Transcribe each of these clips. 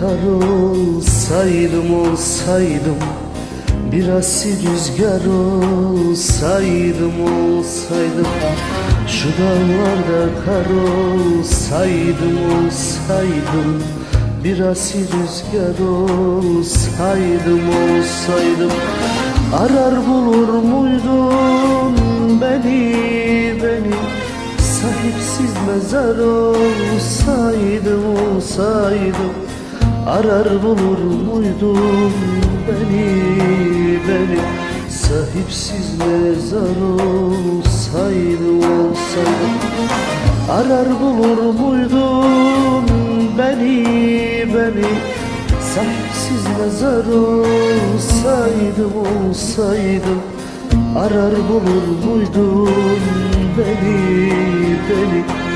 kar olsaydım olsaydım. Bir asil rüzgar olsaydım olsaydım. Şu dağlarda kar olsaydım olsaydım. Bir asil rüzgar olsaydım olsaydım. Arar bulur muydun beni beni? Sahipsiz mezar olsaydım olsaydım Arar bulur muydum beni beni? Sahipsiz mezar olsaydım olsaydım Arar bulur muydum beni beni? Sahipsiz mezar olsaydım olsaydım Arar bulur muydun beni beni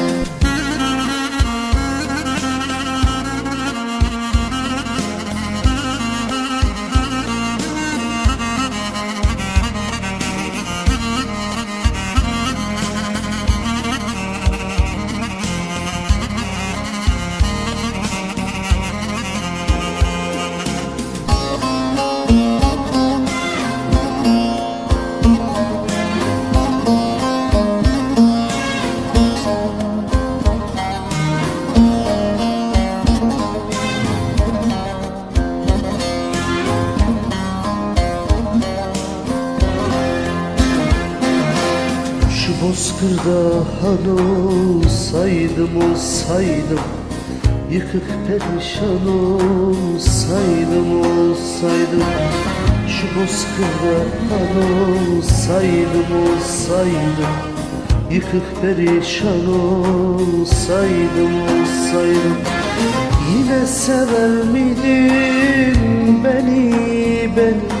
bozkırda han olsaydım olsaydım Yıkık perişan olsaydım olsaydım. Şu bozkırda han olsaydım olsaydım Yıkık perişan olsaydım olsaydım. Yine sever miydin beni beni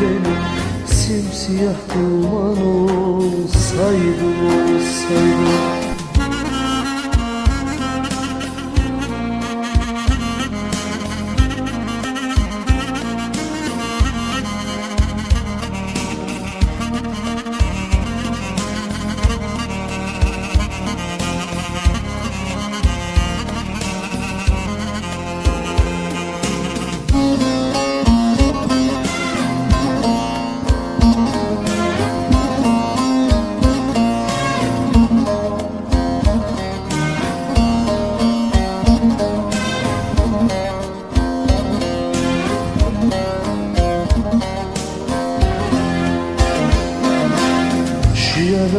beni Simsiyah duman olsaydım olsaydım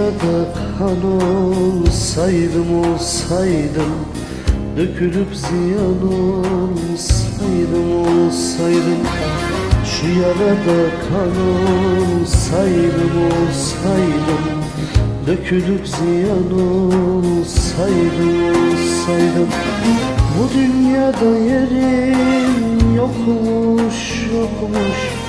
Kan olsaydım olsaydım Dökülüp ziyan olsaydım olsaydım Şu yarada kan olsaydım olsaydım Dökülüp ziyan olsaydım olsaydım Bu dünyada yerim yokmuş yokmuş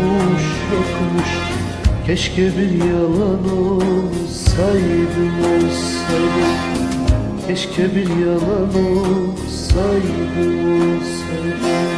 yokmuş Keşke bir yalan olsaydım olsaydım. Keşke bir yalan olsaydım olsaydım